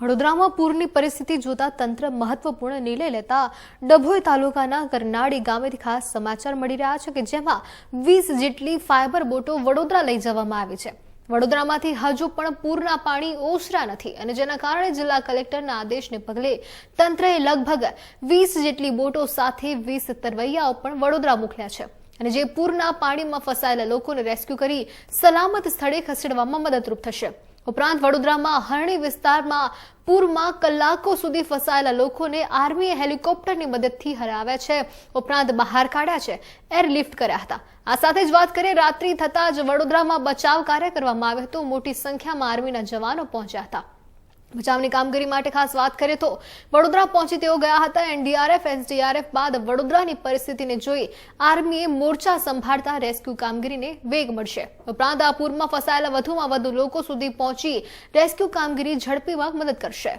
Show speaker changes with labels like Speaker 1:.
Speaker 1: વડોદરામાં પૂરની પરિસ્થિતિ જોતા તંત્ર મહત્વપૂર્ણ નિર્ણય લેતા ડભોઈ તાલુકાના કરનાળી ગામેથી ખાસ સમાચાર મળી રહ્યા છે કે જેમાં વીસ જેટલી ફાઇબર બોટો વડોદરા લઈ જવામાં આવી છે. વડોદરામાંથી હજુ પણ પૂરના પાણી ઓસરા નથી અને જેના કારણે જિલ્લા કલેક્ટરના આદેશને પગલે તંત્રએ લગભગ વીસ જેટલી બોટો સાથે વીસ તરવૈયાઓ પણ વડોદરા મોકલ્યા છે અને જે પૂરના પાણીમાં ફસાયેલા લોકોને રેસ્ક્યુ કરી સલામત સ્થળે ખસેડવામાં મદદરૂપ થશે. ઉપરાંત વડોદરામાં હરણી વિસ્તારમાં પૂરમાં કલાકો સુધી ફસાયેલા લોકોને આર્મીએ હેલિકોપ્ટરની મદદથી હરાવ્યા છે. ઉપરાંત બહાર કાઢ્યા છે. એરલિફ્ટ કર્યા હતા. આ સાથે જ વાત કરીએ, રાત્રિ થતાં જ વડોદરામાં બચાવ કાર્ય કરવામાં આવ્યું હતું. મોટી સંખ્યામાં આર્મીના જવાનો પહોંચ્યા હતા. બચાવની કામગીરી માટે ખાસ વાત કરીએ તો વડોદરા પહોંચી તેઓ ગયા હતા એનડીઆરએફ, એસડીઆરએફ બાદ વડોદરાની પરિસ્થિતિને જોઈ આર્મીએ મોરચા સંભાળતા રેસ્ક્યુ કામગીરીને વેગ મળશે. ઉપરાંત આ પૂરમાં ફસાયેલા વધુમાં વધુ લોકો સુધી પહોંચી રેસ્ક્યુ કામગીરી ઝડપીમાં મદદ કરશે.